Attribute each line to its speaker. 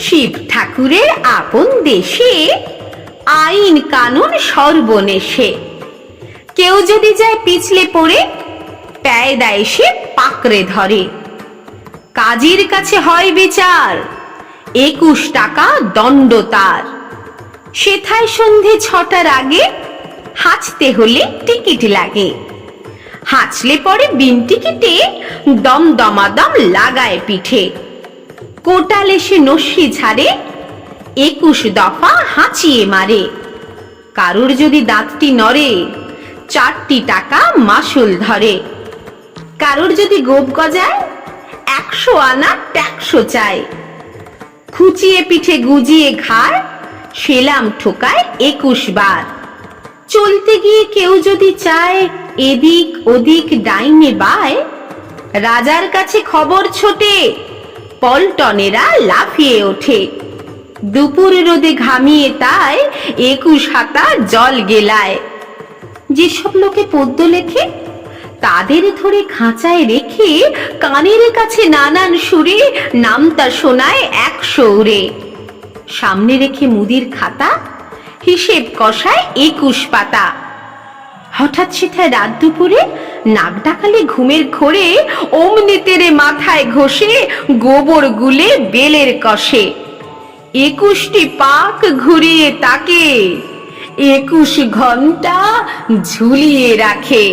Speaker 1: শিব ঠাকুরের আপন দেশে, আইন কানুন সর্বনেশে। কেউ যদি যায় পিছলে পড়ে প্যায়দা এসে পাকড়ে ধরে। কাজীর কাছে হয় বিচার, একুশ টাকা দণ্ড তার। সেথায় সন্ধে ছটার আগে হাঁচতে হলে টিকিট লাগে। হাঁচলে পরে বিন টিকিটে দম দমাদম লাগায় পিঠে। কোটাল এসে নস্যি ঝাড়ে, একুশ দফা হাঁচিয়ে মারে। কারুর যদি দাঁতটি নড়ে, চারটি টাকা মাসুল ধরে। কারুর যদি গোপ গজায়, একশো আনা ট্যাক্সো চায়। খুচিয়ে পিঠে গুজিয়ে ঘাড়, সেলাম ঠোকায় একুশ বার। চলতে গিয়ে কেউ যদি চায় এদিক ওদিক ডাইনে বায়, রাজার কাছে খবর ছোটে, পল্টনেরা লাফিয়ে ওঠে। দুপুর রোদে ঘামিয়ে তাই একুশ হাতা জল গেলায়। যেসব লোকে পদ্য লেখে, তাদের ধরে খাঁচায় রেখে কানের কাছে নানান সুরে নামতা শোনায় এক উড়ে। সামনে রেখে মুদির খাতা হিসেব কষায় একুশ পাতা। হঠাৎ সেথায় রাত দুপুরে নাক ডাকালে ঘুমের ঘোরে অমনি তেরে মাথায় ঘষে গোবর গুলে বেলের কষে। একুশটি পাক ঘুরিয়ে তাকে একুশ ঘণ্টা ঝুলিয়ে রাখে।